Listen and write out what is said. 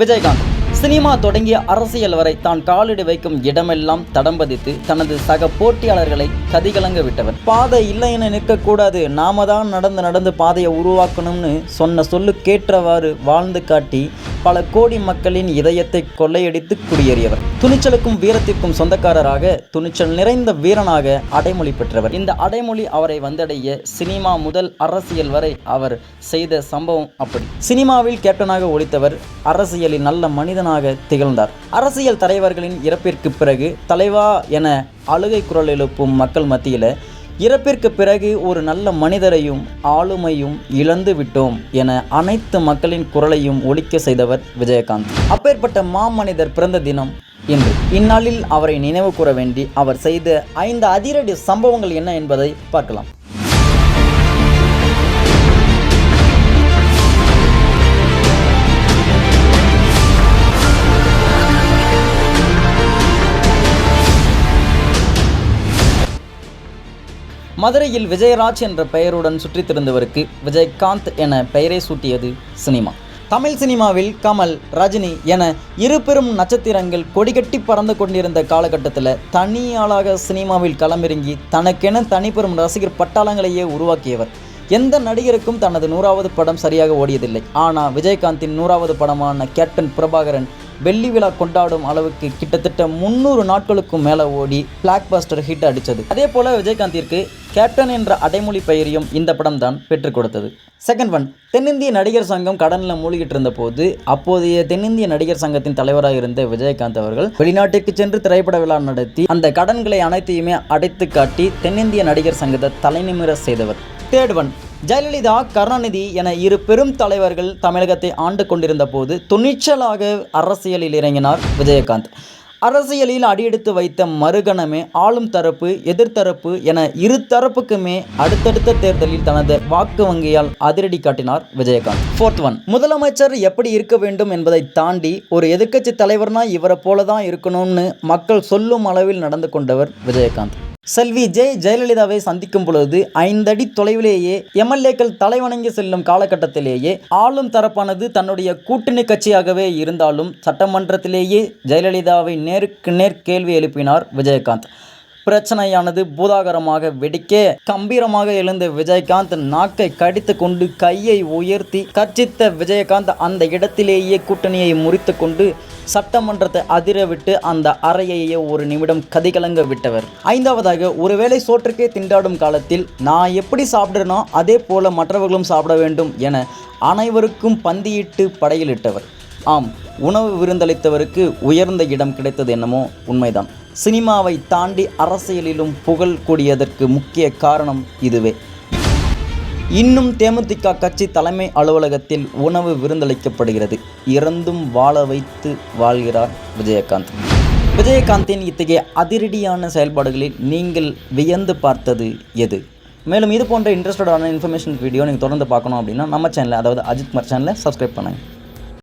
Vijayakanth. Cinema தொடங்கிய அரசியல் வரை தான் காலடி வைக்கும் இடமெல்லாம் தடம் பதித்து தனது சக போட்டியாளர்களை கதிகலங்க விட்டவர் பாதை இல்லைன்னு நிற்கக்கூடாது. நாம தான் நடந்து நடந்து பாதையை உருவாக்கணும்னு சொன்ன சொல்லுக்கேற்றவாறு வாழ்ந்து காட்டி பல கோடி மக்களின் இதயத்தை கொள்ளையடித்து குடியேறியவர். துணிச்சலுக்கும் வீரத்திற்கும் சொந்தக்காரராக துணிச்சல் நிறைந்த வீரனாக அடைமொழி பெற்றவர். இந்த அடைமொழி அவரை வந்தடைய சினிமா முதல் அரசியல் வரை அவர் செய்த சம்பவம் அப்படி. சினிமாவில் கேப்டனாக ஒழித்தவர் அரசியலில் நல்ல மனிதனாக திகழ்ந்தார். அரசியல் தலைவர்களின் இறப்பிற்கு பிறகு தலைவா என அழுகை குரல் எழுப்பும் மக்கள் மத்தியில் இறப்பிற்கு பிறகு ஒரு நல்ல மனிதரையும் ஆளுமையும் இழந்து விட்டோம் என அனைத்து மக்களின் குரலையும் ஒழிக்க செய்தவர் விஜயகாந்த். அப்பேற்பட்ட மாமனிதர் பிறந்த தினம் இன்று. இந்நாளில் அவரை நினைவு கூற வேண்டி அவர் செய்த ஐந்து அதிரடி சம்பவங்கள் என்ன என்பதை பார்க்கலாம். மதுரையில் விஜயராஜ் என்ற பெயருடன் சுற்றித் திரிந்தவருக்கு விஜயகாந்த் என பெயரை சூட்டியது சினிமா. தமிழ் சினிமாவில் கமல் ரஜினி என இரு பெரும் நட்சத்திரங்கள் கொடிகட்டி பறந்து கொண்டிருந்த காலகட்டத்தில் தனியாளாக சினிமாவில் களமிறங்கி தனக்கென தனிப்பெரும் ரசிகர் பட்டாளங்களையே உருவாக்கியவர். எந்த நடிகருக்கும் தனது நூறாவது படம் சரியாக ஓடியதில்லை. ஆனால் விஜயகாந்தின் நூறாவது படமான கேப்டன் பிரபாகரன் வெள்ளி விழா கொண்டாடும் அளவுக்கு கிட்டத்தட்ட முந்நூறு நாட்களுக்கும் மேலே ஓடி பிளாக் பாஸ்டர் ஹிட் அடித்தது அதே போல் விஜயகாந்திற்கு கேப்டன் என்ற அடைமொழி பெயரையும் இந்த படம் தான் பெற்றுக் கொடுத்தது. செகண்ட் ஒன் தென்னிந்திய நடிகர் சங்கம் கடனில் மூழ்கிட்டு இருந்த போது அப்போதைய தென்னிந்திய நடிகர் சங்கத்தின் தலைவராக இருந்த விஜயகாந்த் அவர்கள் வெளிநாட்டிற்கு சென்று திரைப்பட விழா நடத்தி அந்த கடன்களை அனைத்தையுமே அடைத்து காட்டி தென்னிந்திய நடிகர் சங்கத்தை தலைநிமிர செய்தவர். தேர்ட் ஒன் ஜெயலலிதா கருணாநிதி என இரு பெரும் தலைவர்கள் தமிழகத்தை ஆண்டு கொண்டிருந்த போது துணிச்சலாக அரசியலில் இறங்கினார் விஜயகாந்த். அரசியலில் அடியெடுத்து வைத்த மறுகணமே ஆளும் தரப்பு எதிர்த்தரப்பு என இரு தரப்புக்குமே அடுத்தடுத்த தேர்தலில் தனது வாக்கு வங்கியால் அதிரடி காட்டினார் விஜயகாந்த். ஃபோர்த் ஒன் முதலமைச்சர் எப்படி இருக்க வேண்டும் என்பதை தாண்டி ஒரு எதிர்க்கட்சி தலைவர்னா இவரை போல தான் இருக்கணும்னு மக்கள் சொல்லும் அளவில் நடந்து கொண்டவர் விஜயகாந்த். செல்வி ஜெய் ஜெயலலிதாவை சந்திக்கும் பொழுது ஐந்தடி தொலைவிலேயே எம்எல்ஏக்கள் தலைவணங்கி செல்லும் காலகட்டத்திலேயே ஆளும் தரப்பானது தன்னுடைய கூட்டணி கட்சியாகவே இருந்தாலும் சட்டமன்றத்திலேயே ஜெயலலிதாவை நேருக்கு நேர் கேள்வி எழுப்பினார் விஜயகாந்த். பிரச்சனையானது பூதாகரமாக வெடிக்க கம்பீரமாக எழுந்த விஜயகாந்த் நாக்கை கடித்து கொண்டு கையை உயர்த்தி கர்ச்சித்த விஜயகாந்த் அந்த இடத்திலேயே கூட்டணியை முறித்து கொண்டு சட்டமன்றத்தை அதிர விட்டு அந்த அறையையே ஒரு நிமிடம் கதிகலங்க விட்டவர். ஐந்தாவதாக ஒருவேளை சோற்றுக்கே திண்டாடும் காலத்தில் நான் எப்படி சாப்பிடுறனோ அதே போல மற்றவர்களும் சாப்பிட வேண்டும் என அனைவருக்கும் பந்தியிட்டு படையிலிட்டவர். ஆம் உணவு விருந்தளித்தவருக்கு உயர்ந்த இடம் கிடைத்தது என்னமோ உண்மைதான். சினிமாவை தாண்டி அரசியலிலும் புகழ் கூடியதற்கு முக்கிய காரணம் இதுவே. இன்னும் தேமுதிக கட்சி தலைமை அலுவலகத்தில் உணவு விருந்தளிக்கப்படுகிறது. இறந்தும் வாழ வைத்து வாழ்கிறார் விஜயகாந்த். விஜயகாந்தின் இத்தகைய அதிரடியான செயல்பாடுகளில் நீங்கள் வியந்து பார்த்தது எது? மேலும் இது போன்ற இன்ட்ரெஸ்டடான இன்ஃபர்மேஷன் வீடியோ நீங்கள் தொடர்ந்து பார்க்கணும் அப்படின்னா நம்ம சேனலை அதாவது அஜித் குமார் சேனலை சப்ஸ்கிரைப் பண்ணுங்கள்